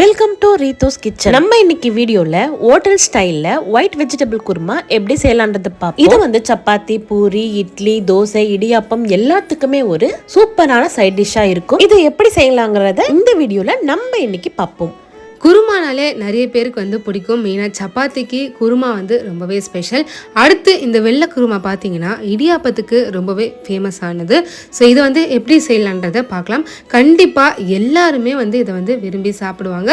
Welcome to ரீதோஸ் kitchen நம்ம இன்னைக்கு வீடியோல ஹோட்டல் ஸ்டைல்ல ஒயிட் வெஜிடபிள் குருமா எப்படி செய்யலான்றது பார்ப்போம். இது வந்து சப்பாத்தி பூரி இட்லி தோசை இடியாப்பம் எல்லாத்துக்குமே ஒரு சூப்பரான சைட் டிஷ்ஷா இருக்கும். இது எப்படி செய்யலாங்கிறத இந்த வீடியோல நம்ம இன்னைக்கு பார்ப்போம். குருமானாலே நிறைய பேருக்கு வந்து பிடிக்கும். மெயினாக சப்பாத்திக்கு குருமா வந்து ரொம்பவே ஸ்பெஷல் அடுத்து இந்த வெள்ளை குருமா பார்த்தீங்கன்னா இடியாப்பத்துக்கு ரொம்பவே ஃபேமஸ் ஆனது. ஸோ இதை வந்து எப்படி செய்யலான்றதை பார்க்கலாம். கண்டிப்பாக எல்லாருமே வந்து இதை வந்து விரும்பி சாப்பிடுவாங்க.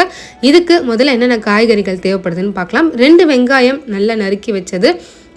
இதுக்கு முதல்ல என்னென்ன காய்கறிகள் தேவைப்படுதுன்னு பார்க்கலாம். ரெண்டு வெங்காயம் நல்லா நறுக்கி வச்சது.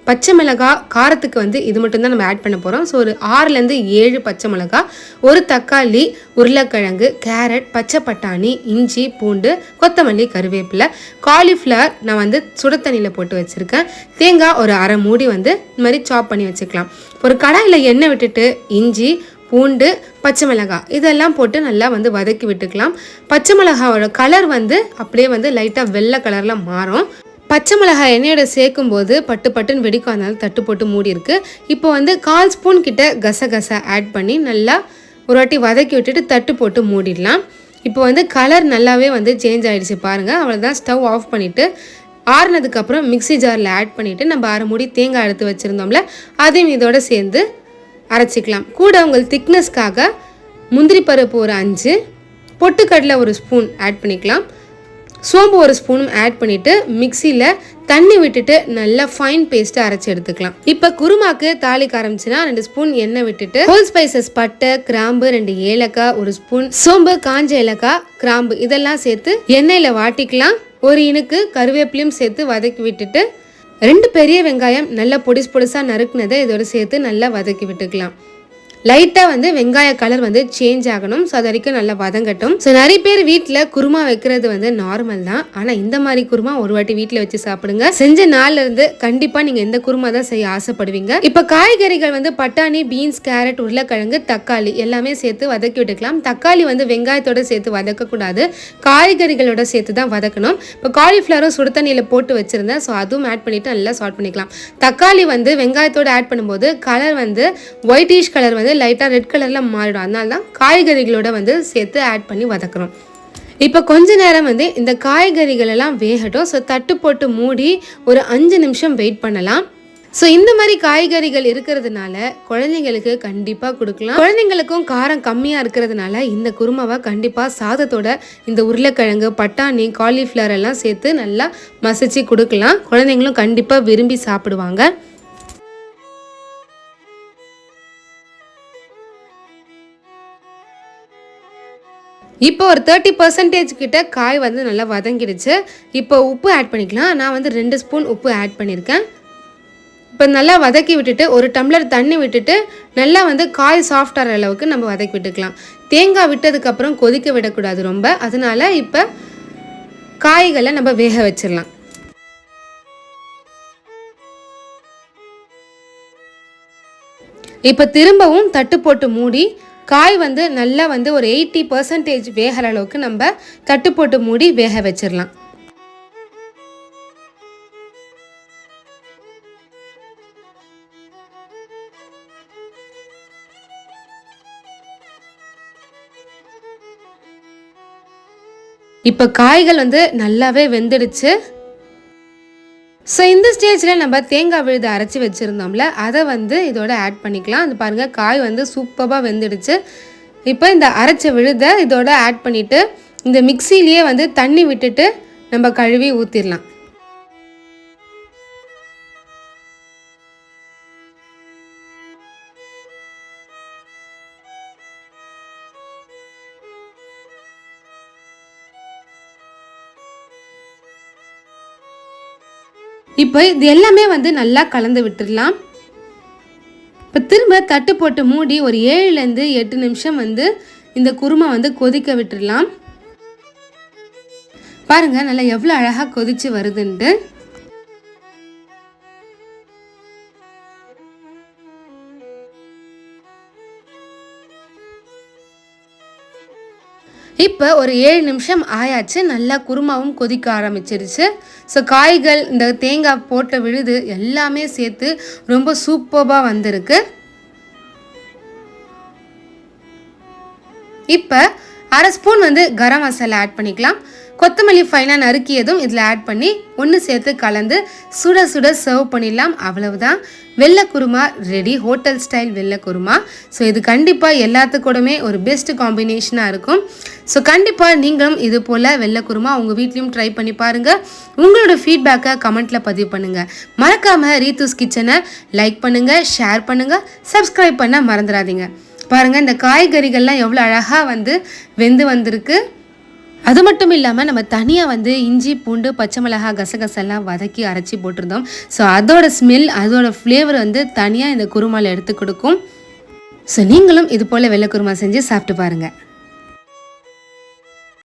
பச்சை மிளகாய் காரத்துக்கு வந்து இது மட்டும்தான் நம்ம ஆட் பண்ண போகிறோம் ஸோ ஒரு ஆறுலேருந்து ஏழு பச்சை மிளகாய் ஒரு தக்காளி உருளைக்கிழங்கு கேரட் பச்சை பட்டாணி இஞ்சி பூண்டு கொத்தமல்லி கருவேப்பிலை காலிஃப்ளவர் நான் வந்து சுட தண்ணியில் போட்டு வச்சுருக்கேன். தேங்காய் ஒரு அரை மூடி வந்து இந்த மாதிரி சாப் பண்ணி வச்சுக்கலாம். ஒரு கடாயில் எண்ணெய் விட்டுட்டு இஞ்சி பூண்டு பச்சை மிளகாய் இதெல்லாம் போட்டு நல்லா வந்து வதக்கி விட்டுக்கலாம். பச்சை மிளகாவோட கலர் வந்து அப்படியே வந்து லைட்டாக வெள்ளை கலரில் மாறும். பச்சை மிளகாய் எண்ணெயோட சேர்க்கும் போது பட்டு பட்டுன்னு வெடிக்கும். அதனால தட்டு போட்டு மூடி இருக்கு இப்போ வந்து கால் ஸ்பூன் கிட்ட கசகசா ஆட் பண்ணி நல்லா ஒரு வாட்டி வதக்கி விட்டுட்டு தட்டு போட்டு மூடிடலாம். இப்போ வந்து கலர் நல்லாவே வந்து சேஞ்ச் ஆகிடுச்சு பாருங்கள் அவ்வளோதான் ஸ்டவ் ஆஃப் பண்ணிவிட்டு ஆறுனதுக்கப்புறம் மிக்ஸி ஜாரில் ஆட் பண்ணிவிட்டு நம்ம அரை மூடி தேங்காய் எடுத்து வச்சுருந்தோம்ல அதையும் இதோடு சேர்ந்து அரைச்சிக்கலாம். கூட உங்கள் திக்னஸ்க்காக முந்திரி பருப்பு ஒரு அஞ்சு பொட்டுக்கடலை ஒரு ஸ்பூன் ஆட் பண்ணிக்கலாம். சோம்பு ஒரு ஸ்பூனும் ஆட் பண்ணிட்டு மிக்சியில் தண்ணி விட்டுட்டு நல்லா ஃபைன் பேஸ்ட்டு அரைச்சி எடுத்துக்கலாம். இப்போ குருமாக்கு தாளிக்க ஆரம்பிச்சுன்னா ரெண்டு ஸ்பூன் எண்ணெய் விட்டுட்டு ஹோல் ஸ்பைசஸ் பட்டை கிராம்பு ரெண்டு ஏலக்காய் ஒரு ஸ்பூன் சோம்பு காஞ்ச ஏலக்காய் கிராம்பு இதெல்லாம் சேர்த்து எண்ணெயில் வாட்டிக்கலாம். ஒரு இனுக்கு கருவேப்பிலையும் சேர்த்து வதக்கி விட்டுட்டு ரெண்டு பெரிய வெங்காயம் நல்லா பொடிசு பொடிசாக நறுக்குனதை இதோட சேர்த்து நல்லா வதக்கி விட்டுக்கலாம். லைட்டாக வந்து வெங்காய கலர் வந்து சேஞ்ச் ஆகணும். ஸோ அது வரைக்கும் நல்லா வதங்கட்டும். ஸோ நிறைய பேர் வீட்டில் குருமா வைக்கிறது வந்து நார்மல் தான். ஆனால் இந்த மாதிரி குருமா ஒரு வாட்டி வீட்டில் வச்சு சாப்பிடுங்க. செஞ்ச நாள்ல இருந்து கண்டிப்பாக நீங்கள் எந்த குருமா தான் செய்ய ஆசைப்படுவீங்க. இப்போ காய்கறிகள் வந்து பட்டாணி பீன்ஸ் கேரட் உருளைக்கிழங்கு தக்காளி எல்லாமே சேர்த்து வதக்கி விட்டுக்கலாம். தக்காளி வந்து வெங்காயத்தோட சேர்த்து வதக்கக்கூடாது. காய்கறிகளோட சேர்த்து தான் வதக்கணும். இப்போ காலிஃப்ளவரும் சுடு தண்ணியில் போட்டு வச்சுருந்தேன். ஸோ அதுவும் ஆட் பண்ணிவிட்டு நல்லா சால்ட் பண்ணிக்கலாம். தக்காளி வந்து வெங்காயத்தோடு ஆட் பண்ணும்போது கலர் வந்து ஒயிட்டிஷ் கலர் வந்து லைட்டாக ரெட் கலரில் மாறிடும். அதனால தான் காய்கறிகளோட வந்து சேர்த்து ஆட் பண்ணி வதக்குறோம். இப்போ கொஞ்ச நேரம் வந்து இந்த காய்கறிகள் எல்லாம் வேகட்டும். ஸோ தட்டு போட்டு மூடி ஒரு அஞ்சு நிமிஷம் வெயிட் பண்ணலாம். ஸோ இந்த மாதிரி காய்கறிகள் இருக்கிறதுனால குழந்தைங்களுக்கு கண்டிப்பாக கொடுக்கலாம். குழந்தைங்களுக்கும் காரம் கம்மியாக இருக்கிறதுனால இந்த குருமாவை கண்டிப்பாக சாதத்தோட இந்த உருளைக்கிழங்கு பட்டாணி காலிஃப்ளவர் எல்லாம் சேர்த்து நல்லா மசிச்சு கொடுக்கலாம். குழந்தைங்களும் கண்டிப்பாக விரும்பி சாப்பிடுவாங்க. இப்போ ஒரு தேர்ட்டி பர்சன்டேஜ் கிட்ட காய் வந்து நல்லா வதங்கிடுச்சு. இப்போ உப்பு ஆட் பண்ணிக்கலாம். நான் வந்து ரெண்டு ஸ்பூன் உப்பு ஆட் பண்ணியிருக்கேன். இப்போ நல்லா வதக்கி விட்டுட்டு ஒரு டம்ளர் தண்ணி விட்டுட்டு நல்லா வந்து காய் சாஃப்ட் ஆகிற அளவுக்கு நம்ம வதக்கி விட்டுக்கலாம். தேங்காய் விட்டதுக்கப்புறம் கொதிக்க விடக்கூடாது ரொம்ப. அதனால இப்போ காய்களை நம்ம வேக வச்சிடலாம். இப்போ திரும்பவும் தட்டு போட்டு மூடி காய் வந்து நல்லா வந்து ஒரு எயிட்டி பர்சன்டேஜ் வேகிற அளவுக்கு நம்ம தட்டு போட்டு மூடி வேக வச்சிடலாம் இப்போ காய்கள் வந்து நல்லாவே வெந்துடுச்சு. ஸோ இந்த ஸ்டேஜில் நம்ம தேங்காய் விழுது அரைச்சி வச்சுருந்தோம்ல அதை வந்து இதோட ஆட் பண்ணிக்கலாம். அது பாருங்கள் காய் வந்து சூப்பராக வெந்துடுச்சு. இப்போ இந்த அரைச்ச விழுதை இதோட ஆட் பண்ணிவிட்டு இந்த மிக்சிலேயே வந்து தண்ணி விட்டுட்டு நம்ம கழுவி ஊற்றிடலாம் இப்போ இது எல்லாமே வந்து நல்லா கலந்து விட்டுடலாம். இப்போ திரும்ப தட்டு போட்டு மூடி ஒரு ஏழுலேருந்து எட்டு நிமிஷம் வந்து இந்த குருமா வந்து கொதிக்க விட்டுடலாம். பாருங்கள் நல்லா எவ்வளோ அழகாக கொதித்து வருதுன்ட்டு. இப்போ ஒரு ஏழு நிமிஷம் ஆயாச்சு நல்லா குருமாவும் கொதிக்க ஆரம்பிச்சிருச்சு. ஸோ காய்கள் இந்த தேங்காய் போட்ட விழுது எல்லாமே சேர்த்து ரொம்ப சூப்பராக வந்திருக்கு. இப்போ அரை ஸ்பூன் வந்து கரம் மசாலா ஆட் பண்ணிக்கலாம். கொத்தமல்லி ஃபைனாக நறுக்கியதும் இதில் ஆட் பண்ணி ஒன்று சேர்த்து கலந்து சுட சுட சர்வ் பண்ணிடலாம். அவ்வளவுதான். வெள்ளை குருமா ரெடி ஹோட்டல் ஸ்டைல் வெள்ளை குருமா. ஸோ இது கண்டிப்பாக எல்லாத்துக்கூடமே ஒரு பெஸ்ட் காம்பினேஷனாக இருக்கும். ஸோ கண்டிப்பாக நீங்களும் இது போல் வெள்ளை குருமா உங்கள் வீட்லேயும் ட்ரை பண்ணி பாருங்கள் உங்களோட ஃபீட்பேக்கை கமெண்ட்டில் பதிவு பண்ணுங்கள் மறக்காமல் ரீத்தூஸ் கிச்சனை லைக் பண்ணுங்கள் ஷேர் பண்ணுங்கள் சப்ஸ்கிரைப் பண்ண மறந்துடாதீங்க. பாருங்கள் இந்த காய்கறிகள்லாம் எவ்வளோ அழகாக வந்து வெந்து வந்திருக்கு. அது மட்டும் இல்லாமல் நம்ம தனியாக வந்து இஞ்சி பூண்டு பச்சை மிளகா கசகசெல்லாம் வதக்கி அரைச்சி போட்டிருந்தோம். ஸோ அதோட ஸ்மெல் அதோட ஃப்ளேவர் வந்து தனியாக இந்த குருமாவில் எடுத்து கொடுக்கும். ஸோ நீங்களும் இது போல் வெள்ளை குருமா செஞ்சு சாப்பிட்டு பாருங்கள்